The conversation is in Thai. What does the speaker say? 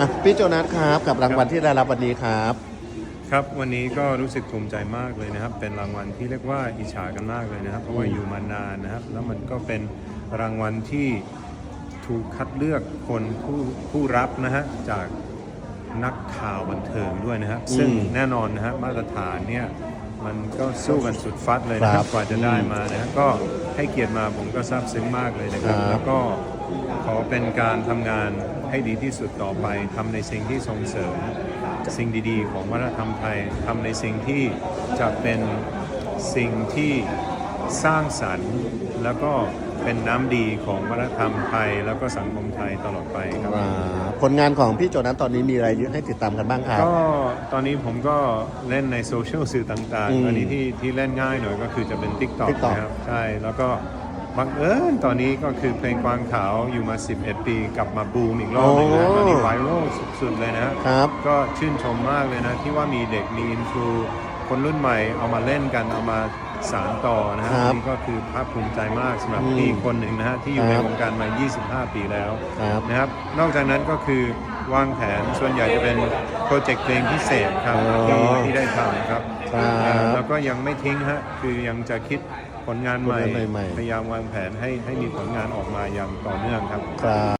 อะพี่โจนัสครับกับรางวัลที่ได้รับวันนี้ครับ ครับวันนี้ก็รู้สึกภูมิใจมากเลยนะครับ เป็นรางวัลที่เรียกว่าอิจฉากันมากเลยนะครับ เพราะว่าอยู่มานานนะครับ แล้วมันก็เป็นรางวัลที่ถูกคัดเลือกคนผู้ผู้รับนะฮะจากนักข่าวบันเทิงด้วยนะครับอืมซึ่งแน่นอนนะฮะมาตรฐานเนี่ย มันก็สู้กันสุดฟัดเลยนะคครัรับบกว่าจะได้มานะฮะก็ให้เกียรติมาผมก็ซาบซึ้งมากเลยนะครับครับ แล้วก็ขอเป็นการทำงานให้ดีที่สุดต่อไปทำในสิ่งที่ส่งเสริม สิ่งดีๆ ของวัฒนธรรมไทยทำในสิ่งที่จะเป็นสิ่งที่สร้างสรรค์แล้วก็เป็นน้ำดีของวัฒนธรรมไทยแล้วก็สังคมไทยตลอดไปครับอ่า ผลงานของพี่โจนัสตอนนี้มีอะไรให้ติดตามกันบ้างครับ ก็ตอนนี้ผมก็เล่นในโซเชียลสื่อต่างอืมๆ อันนี้ที่ที่เล่นง่ายหน่อยก็คือจะเป็น TikTok, TikTok นะครับ ใช่ แล้วก็บังเอิญตอนนี้ก็คือเพลงกวางขาวอยู่มา 11 ปีกลับมาบูมอีกรอบหนึงนะโอ้ ตอนนี้ไวรัลสุดๆเลยนะ ครับ ก็ชื่นชมมากเลยนะ ที่ว่ามีเด็กมีอินฟลูคนรุ่นใหม่เอามาเล่นกันเอามา สานต่อนะฮะครับนี่ก็คือภาคภูมิใจมากสำหรับอืมพี่คนหนึ่งนะฮะที่อยู่คในรับวงการมา 25 ปีแล้วครับนะครับ นอกจากนั้นก็คือวางแผนส่วนใหญ่จะเป็นโปรเจกต์เพลงพิเศษครับอ๋อที่ที่ได้ทำครับครับอ่าแล้วก็ยังไม่ทิ้งฮะคือยังจะคิดผลงานใหม่ผลงานใหม่ๆ พยายามวางแผนให้ให้มีผลงานออกมาอย่างต่อเนื่องครับ ครับ